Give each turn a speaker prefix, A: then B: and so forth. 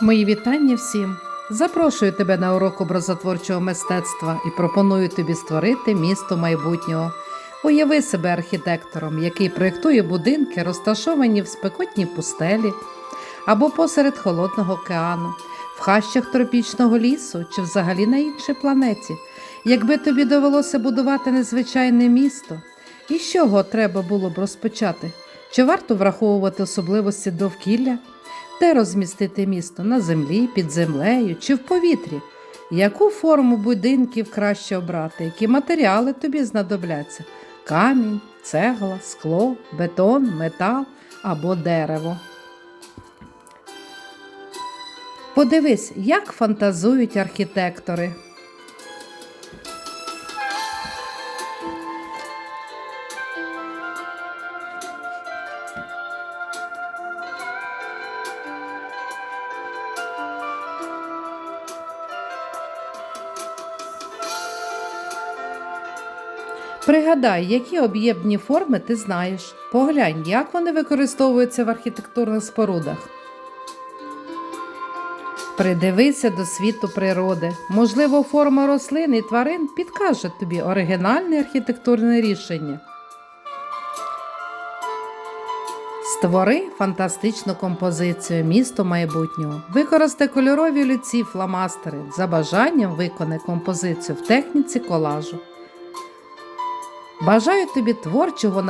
A: Мої вітання всім. Запрошую тебе на урок образотворчого мистецтва і пропоную тобі створити місто майбутнього. Уяви себе архітектором, який проєктує будинки, розташовані в спекотній пустелі або посеред холодного океану, в хащах тропічного лісу чи взагалі на іншій планеті. Якби тобі довелося будувати незвичайне місто, і з чого треба було б розпочати? Чи варто враховувати особливості довкілля? Де розмістити місто на землі, під землею чи в повітрі? Яку форму будинків краще обрати? Які матеріали тобі знадобляться? Камінь, цегла, скло, бетон, метал або дерево. Подивись, як фантазують архітектори. Пригадай, які об'ємні форми ти знаєш. Поглянь, як вони використовуються в архітектурних спорудах. Придивися до світу природи. Можливо, форма рослин і тварин підкаже тобі оригінальне архітектурне рішення. Створи фантастичну композицію місто майбутнього. Використай кольорові олівці фломастери. За бажанням виконай композицію в техніці колажу. Бажаю тобі творчого